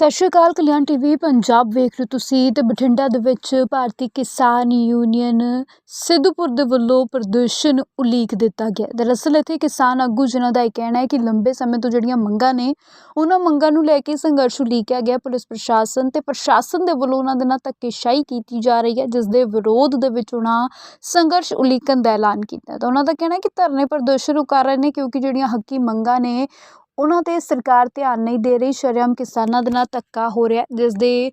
ਸਤਿ ਸ਼੍ਰੀ ਅਕਾਲ, ਕਲਿਆਣ ਟੀਵੀ, ਪੰਜਾਬ ਵੇਖ ਰਹੇ ਹੋ ਤੁਸੀਂ ਤੇ ਬਠਿੰਡਾ ਦੇ ਵਿੱਚ ਭਾਰਤੀ ਕਿਸਾਨ ਯੂਨੀਅਨ ਸਿੱਧੂਪੁਰ ਦੇ ਵੱਲੋਂ ਪ੍ਰਦਰਸ਼ਨ ਉਲੀਕ ਦਿੱਤਾ ਗਿਆ। ਦਰਅਸਲ ਇੱਥੇ ਕਿਸਾਨ ਆਗੂ ਜਿਨ੍ਹਾਂ ਦਾ ਇਹ ਕਹਿਣਾ ਹੈ ਕਿ ਲੰਬੇ ਸਮੇਂ ਤੋਂ ਜਿਹੜੀਆਂ ਮੰਗਾਂ ਨੇ, ਉਹਨਾਂ ਮੰਗਾਂ ਨੂੰ ਲੈ ਕੇ ਸੰਘਰਸ਼ ਉਲੀਕਿਆ ਗਿਆ। ਪੁਲਿਸ ਪ੍ਰਸ਼ਾਸਨ ਤੇ ਪ੍ਰਸ਼ਾਸਨ ਦੇ ਵੱਲੋਂ ਉਹਨਾਂ ਦੇ ਨਾਲ ਧੱਕੇਸ਼ਾਹੀ ਕੀਤੀ ਜਾ ਰਹੀ ਹੈ, ਜਿਸ ਦੇ ਵਿਰੋਧ ਦੇ ਵਿੱਚ ਉਹਨਾਂ ਸੰਘਰਸ਼ ਉਲੀਕਣ ਦਾ ਐਲਾਨ ਕੀਤਾ ਤਾਂ ਉਹਨਾਂ ਦਾ ਕਹਿਣਾ ਹੈ ਕਿ ਧਰਨੇ ਪ੍ਰਦਰਸ਼ਨ ਉਹ ਕਰ ਰਹੇ ਨੇ ਕਿਉਂਕਿ ਜਿਹੜੀਆਂ ਹੱਕੀ ਮੰਗਾਂ ਨੇ ਉਹਨਾਂ ਤੇ ਸਰਕਾਰ ਧਿਆਨ ਨਹੀਂ ਦੇ ਰਹੀ। ਸ਼ਰੇਆਮ ਕਿਸਾਨਾਂ ਦੇ ਨਾਲ ਧੱਕਾ ਹੋ ਰਿਹਾ ਜਿਸ ਦੇ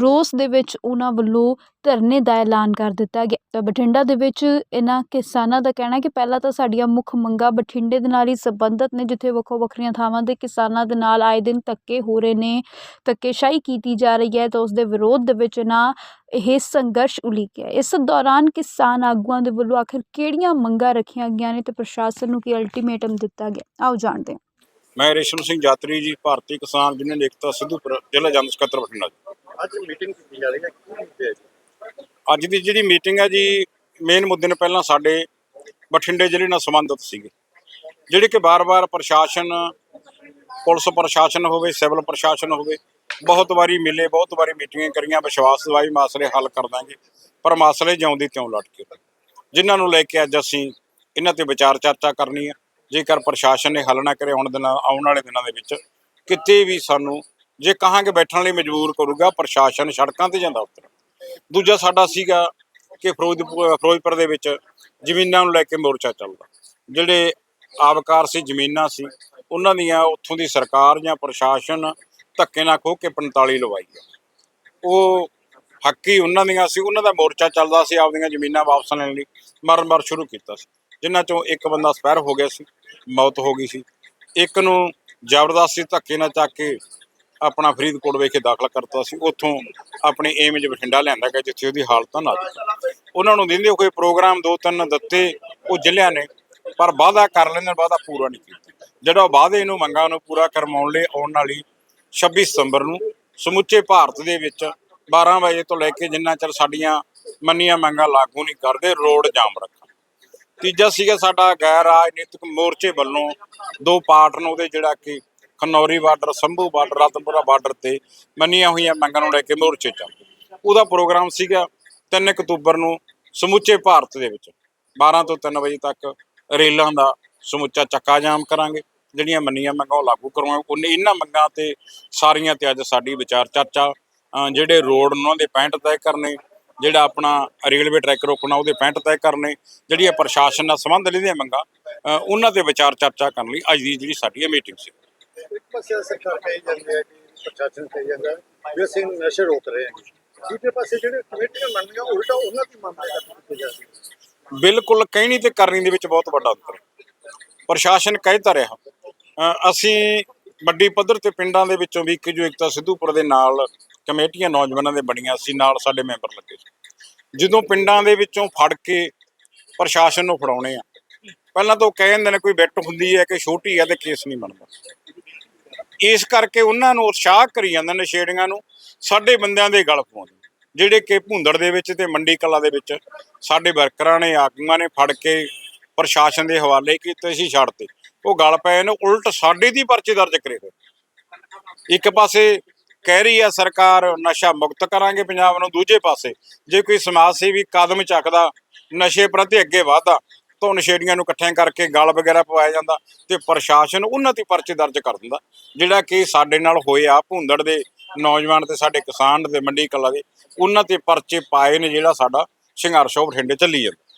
ਰੋਸ ਦੇ ਵਿੱਚ ਉਹਨਾਂ ਵੱਲੋਂ ਧਰਨੇ ਦਾ ਐਲਾਨ ਕਰ ਦਿੱਤਾ ਗਿਆ। ਤਾਂ ਬਠਿੰਡਾ ਦੇ ਵਿੱਚ ਇਹਨਾਂ ਕਿਸਾਨਾਂ ਦਾ ਕਹਿਣਾ ਕਿ ਪਹਿਲਾਂ ਤਾਂ ਸਾਡੀਆਂ ਮੁੱਖ ਮੰਗਾਂ ਬਠਿੰਡੇ ਦੇ ਨਾਲ ਹੀ ਸੰਬੰਧਿਤ ਨੇ, ਜਿੱਥੇ ਵੱਖੋ ਵੱਖਰੀਆਂ ਥਾਵਾਂ ਦੇ ਕਿਸਾਨਾਂ ਦੇ ਨਾਲ ਆਏ ਦਿਨ ਧੱਕੇ ਹੋ ਰਹੇ ਨੇ, ਧੱਕੇਸ਼ਾਹੀ ਕੀਤੀ ਜਾ ਰਹੀ ਹੈ, ਤਾਂ ਉਸ ਦੇ ਵਿਰੋਧ ਦੇ ਵਿੱਚ ਨਾ ਇਹ ਸੰਘਰਸ਼ ਉਲੀਕਿਆ ਇਸ ਦੌਰਾਨ ਕਿਸਾਨ ਆਗੂਆਂ ਦੇ ਵੱਲੋਂ ਆਖਿਰ ਕਿਹੜੀਆਂ ਮੰਗਾਂ ਰੱਖੀਆਂ ਗਈਆਂ ਨੇ ਤੇ ਪ੍ਰਸ਼ਾਸਨ ਨੂੰ ਕੀ ਅਲਟੀਮੇਟਮ ਦਿੱਤਾ ਗਿਆ? ਆਓ ਜਾਣਦੇ ਹਾਂ। ਮੈਂ ਰੇਸ਼ਮ ਸਿੰਘ ਯਾਤਰੀ ਜੀ ਭਾਰਤੀ ਕਿਸਾਨ ਯੂਨੀਅਨ ਏਕਤਾ ਸਿੱਧੂਪੁਰ ਜ਼ਿਲ੍ਹਾ ਜਨ ਸਕੱਤਰ ਬਠਿੰਡਾ ਜੀ। ਅੱਜ ਮੀਟਿੰਗ ਕੀਤੀ ਜਾ ਰਹੀ ਹੈ ਕੀ ਮੁੱਦੇ ਹੈ ਜੀ? ਅੱਜ ਦੀ ਜਿਹੜੀ ਮੀਟਿੰਗ ਹੈ ਜੀ ਮੇਨ ਮੁੱਦੇ ਨੇ ਪਹਿਲਾਂ ਸਾਡੇ ਬਠਿੰਡੇ ਜ਼ਿਲ੍ਹੇ ਨਾਲ ਸੰਬੰਧਿਤ ਸੀਗੇ। ਜਿਹੜੇ ਕਿ ਬਾਰ-ਬਾਰ ਪ੍ਰਸ਼ਾਸਨ ਪੁਲਿਸ ਪ੍ਰਸ਼ਾਸਨ ਹੋਵੇ ਸਿਵਲ ਪ੍ਰਸ਼ਾਸਨ ਹੋਵੇ ਬਹੁਤ ਵਾਰੀ ਮਿਲੇ ਬਹੁਤ ਵਾਰੀ ਮੀਟਿੰਗਾਂ ਕਰੀਆਂ ਵਿਸ਼ਵਾਸ ਦਿਵਾਈ ਮਸਲੇ ਹੱਲ ਕਰ ਦਾਂਗੇ ਪਰ ਮਸਲੇ ਜਿਉਂਦੇ ਤਿਉਂ ਲਟਕੇ ਪਏ ਜਿਨ੍ਹਾਂ ਨੂੰ ਲੈ ਕੇ ਅੱਜ ਅਸੀਂ ਇਹਨਾਂ ਤੇ ਵਿਚਾਰ ਚਰਚਾ ਕਰਨੀ ਹੈ ਜੇਕਰ ਪ੍ਰਸ਼ਾਸਨ ਨੇ ਹੱਲ ਨਾ ਕਰੇ ਹੁਣ ਦਿਨਾਂ, ਆਉਣ ਵਾਲੇ ਦਿਨਾਂ ਦੇ ਵਿੱਚ, ਕਿਤੇ ਵੀ ਸਾਨੂੰ, ਜੇ ਕਹਾਂਗੇ ਬੈਠਣ ਲਈ ਮਜਬੂਰ ਕਰੂਗਾ, ਪ੍ਰਸ਼ਾਸਨ ਸੜਕਾਂ ਤੇ ਜਾਂਦਾ ਉਤਰ। ਦੂਜਾ ਸਾਡਾ ਸੀਗਾ ਕਿ ਫਿਰੋਜ਼ਪੁਰ ਫਿਰੋਜ਼ਪੁਰ ਦੇ ਵਿੱਚ ਜ਼ਮੀਨਾਂ ਨੂੰ ਲੈ ਕੇ ਮੋਰਚਾ ਚੱਲਦਾ। ਜਿਹੜੇ ਆਬਕਾਰ ਸੀ, ਜ਼ਮੀਨਾਂ ਸੀ, ਉਹਨਾਂ ਦੀਆਂ ਉੱਥੋਂ ਦੀ ਸਰਕਾਰ ਜਾਂ ਪ੍ਰਸ਼ਾਸਨ ਧੱਕੇ ਨਾਲ ਖੋਹ ਕੇ 45 ਲਵਾਈ ਆ। ਉਹ ਹੱਕੀ ਉਹਨਾਂ ਦੀਆਂ ਸੀ, ਉਹਨਾਂ ਦਾ ਮੋਰਚਾ ਚੱਲਦਾ ਸੀ ਆਪਦੀਆਂ ਜ਼ਮੀਨਾਂ ਵਾਪਸ ਲੈਣ ਲਈ ਮਰਨ-ਮਰ ਸ਼ੁਰੂ ਕੀਤਾ ਸੀ। ਜਿਨ੍ਹਾਂ ਚੋਂ ਇੱਕ ਬੰਦਾ ਸਪੈਰ ਹੋ ਗਿਆ ਸੀ ਮੌਤ ਹੋ ਗਈ ਸੀ। ਇੱਕ ਨੂੰ ਜ਼ਬਰਦਸਤੀ ਧੱਕੇ ਨਾਲ ਚੱਕ ਕੇ ਆਪਣਾ ਫਰੀਦਕੋਟ ਵਿਖੇ ਦਾਖਲ ਕਰਤਾ ਸੀ। ਉੱਥੋਂ ਆਪਣੇ ਏਮਜ ਬਠਿੰਡਾ ਲਿਆਂਦਾ ਗਿਆ, ਜਿੱਥੇ ਉਹਦੀ ਹਾਲਤ ਨਾਜ਼ੁਕ ਉਹਨਾਂ ਨੂੰ ਦਿੰਦੇ ਕੋਈ ਪ੍ਰੋਗਰਾਮ ਦੋ ਤਿੰਨ ਦਿੱਤੇ, ਉਹ ਜ਼ਿਲ੍ਹਿਆਂ ਨੇ, ਪਰ ਵਾਅਦਾ ਕਰ ਲੈਂਦੇ ਵਾਅਦਾ ਪੂਰਾ ਨਹੀਂ ਕੀਤਾ। ਜਿਹੜਾ ਉਹ ਵਾਅਦੇ ਨੂੰ ਮੰਗਾਂ ਨੂੰ ਪੂਰਾ ਕਰਵਾਉਣ ਲਈ ਆਉਣ ਵਾਲੀ 26 ਸਤੰਬਰ ਨੂੰ ਸਮੁੱਚੇ ਭਾਰਤ ਦੇ ਵਿੱਚ 12 ਵਜੇ ਤੋਂ ਲੈ ਕੇ ਜਿੰਨਾ ਚਿਰ ਸਾਡੀਆਂ ਮੰਨੀਆਂ ਮੰਗਾਂ ਲਾਗੂ ਨਹੀਂ ਕਰਦੇ, ਰੋਡ ਜਾਮ ਰੱਖ। ਤੀਜਾ ਸੀਗਾ ਸਾਡਾ ਗੈਰ ਰਾਜਨੀਤਿਕ ਮੋਰਚੇ ਵੱਲੋਂ ਦੋ ਪਾਰਟ ਨੂੰ ਉਹਦੇ ਜਿਹੜਾ ਕਿ Khanauri border, Shambhu border, Ratanpura border ਤੇ ਮੰਨੀਆਂ ਹੋਈਆਂ ਮੰਗਾਂ ਨੂੰ ਲੈ ਕੇ ਮੋਰਚੇ ਚੱਲ ਉਹਦਾ ਪ੍ਰੋਗਰਾਮ ਸੀਗਾ 3 ਅਕਤੂਬਰ ਨੂੰ ਸਮੁੱਚੇ ਭਾਰਤ ਦੇ ਵਿੱਚ। 12 ਤੋਂ 3 ਵਜੇ ਤੱਕ ਰੇਲਾਂ ਦਾ ਸਮੁੱਚਾ ਚੱਕਾ ਜਾਮ ਕਰਾਂਗੇ। ਜਿਹੜੀਆਂ ਮੰਨੀਆਂ ਮੰਗਾਂ ਉਹ ਲਾਗੂ ਕਰਵਾਵਾਂਗੇ ਉਹਨੇ ਇਹਨਾਂ ਮੰਗਾਂ ਤੇ ਸਾਰੀਆਂ ਤੇ ਅੱਜ ਸਾਡੀ ਵਿਚਾਰ ਚਰਚਾ ਜਿਹੜੇ ਰੋਡ ਉਹਨਾਂ ਦੇ 65 ਤੈਅ ਕਰਨੇ ਜਿਹੜਾ ਆਪਣਾ ਰੇਲਵੇ ਟਰੈਕ ਰੋਕਣਾ ਉਹਦੇ 65 ਤੈਅ ਕਰਨੇ ਜਿਹੜੀਆਂ ਪ੍ਰਸ਼ਾਸਨ ਨਾਲ ਸੰਬੰਧ ਲੈਂਦੀਆਂ ਮੰਗਾਂ ਉਹਨਾਂ ਤੇ ਵਿਚਾਰ ਚਰਚਾ ਕਰਨ ਲਈ ਅੱਜ ਦੀ ਜਿਹੜੀ ਸਾਡੀ ਇਹ ਮੀਟਿੰਗ ਸੀ। ਇੱਕ ਪਾਸੇ ਸਰਕਾਰ ਕਹੀ ਜਾਂਦੀ ਹੈ ਕਿ ਪ੍ਰਸ਼ਾਸਨ ਕਹੀ ਜਾਂਦਾ ਹੈ ਵੀ ਅਸੀਂ ਨਸ਼ੇ ਰੋਕ ਰਹੇ ਹਾਂ। ਦੂਜੇ ਪਾਸੇ ਜਿਹੜੇ ਕਮੇਟੀਆਂ ਮੰਨੀਆਂ ਉਲਟਾ ਉਹਨਾਂ ਦੀ ਮੰਨਦੇ ਕਰਦੇ ਜਾਂਦੇ ਬਿਲਕੁਲ ਕਹਿਣੀ ਤੇ ਕਰਨੀ ਦੇ ਵਿੱਚ ਬਹੁਤ ਵੱਡਾ ਅੰਤਰ ਪ੍ਰਸ਼ਾਸਨ ਕਹਿ ਤਾਂ ਰਿਹਾ ਅਸੀਂ ਵੱਡੀ ਪੱਧਰ ਤੇ ਪਿੰਡਾਂ ਦੇ ਵਿੱਚੋਂ ਵੀ ਕਿ ਜੋ ਇਕਤਾ ਸਿੱਧੂਪੁਰ ਦੇ ਨਾਲ ਕਮੇਟੀਆਂ ਨੌਜਵਾਨਾਂ ਦੇ ਬਣੀਆਂ ਸੀ, ਨਾਲ ਸਾਡੇ ਮੈਂਬਰ ਲੱਗੇ ਸੀ। ਜਦੋਂ ਪਿੰਡਾਂ ਦੇ ਵਿੱਚੋਂ ਫੜ ਕੇ ਪ੍ਰਸ਼ਾਸਨ ਨੂੰ ਫੜਾਉਣੇ ਆ, ਪਹਿਲਾਂ ਤਾਂ ਉਹ ਕਹਿ ਨੇ ਕੋਈ ਬਿੱਟ ਹੁੰਦੀ ਹੈ ਕਿ ਛੋਟੀ ਹੈ ਤੇ ਕੇਸ ਨਹੀਂ ਬਣਦਾ। ਇਸ ਕਰਕੇ ਉਹਨਾਂ ਨੂੰ ਉਤਸ਼ਾਹ ਕਰੀ ਜਾਂਦੇ ਨੇ ਛੇੜੀਆਂ ਨੂੰ, ਸਾਡੇ ਬੰਦਿਆਂ ਦੇ ਗਲ ਪਾਉਂਦੇ ਜਿਹੜੇ ਕਿ ਭੁੰਦੜ ਦੇ ਵਿੱਚ ਤੇ ਮੰਡੀ ਕਲਾ ਦੇ ਵਿੱਚ ਸਾਡੇ ਵਰਕਰਾਂ ਨੇ, ਆਗੂਆਂ ਨੇ ਫੜ ਕੇ ਪ੍ਰਸ਼ਾਸਨ ਦੇ ਹਵਾਲੇ ਕੀਤੇ ਸੀ ਛੱਡਤੇ ਉਹ ਗਲ ਪਏ ਨੇ, ਉਲਟ ਸਾਡੇ ਦੀ ਪਰਚੇ ਦਰਜ ਕਰੇ ਹੋਏ ਇੱਕ ਪਾਸੇ ਕਹਿ ਰਹੀ ਹੈ ਸਰਕਾਰ ਨਸ਼ਾ ਮੁਕਤ ਕਰਾਂਗੇ ਪੰਜਾਬ ਨੂੰ ਦੂਜੇ ਪਾਸੇ। ਜੇ ਕੋਈ ਸਮਾਜ ਸੇਵੀ ਕਦਮ ਚੱਕਦਾ, ਨਸ਼ੇ ਪ੍ਰਤੀ ਅੱਗੇ ਵਧਦਾ, ਤਾਂ ਨਸ਼ੇੜੀਆਂ ਨੂੰ ਇਕੱਠਿਆਂ ਕਰਕੇ ਗਲ ਵਗੈਰਾ ਪਵਾਇਆ ਜਾਂਦਾ ਤੇ ਪ੍ਰਸ਼ਾਸਨ ਉਹਨਾਂ ਤੇ ਪਰਚੇ ਦਰਜ ਕਰ ਦਿੰਦਾ। ਜਿਹੜਾ ਕਿ ਸਾਡੇ ਨਾਲ ਹੋਇਆ ਭੁੰਦੜ ਦੇ ਨੌਜਵਾਨ ਤੇ ਸਾਡੇ ਕਿਸਾਨ ਦੇ ਮੰਡੀ ਕਲਾ ਦੇ, ਉਹਨਾਂ ਤੇ ਪਰਚੇ ਪਾਏ ਨੇ ਜਿਹੜਾ ਸਾਡਾ ਸੰਘਰਸ਼ ਉਹ ਬਠਿੰਡੇ ਚੱਲੀ ਜਾਂਦਾ।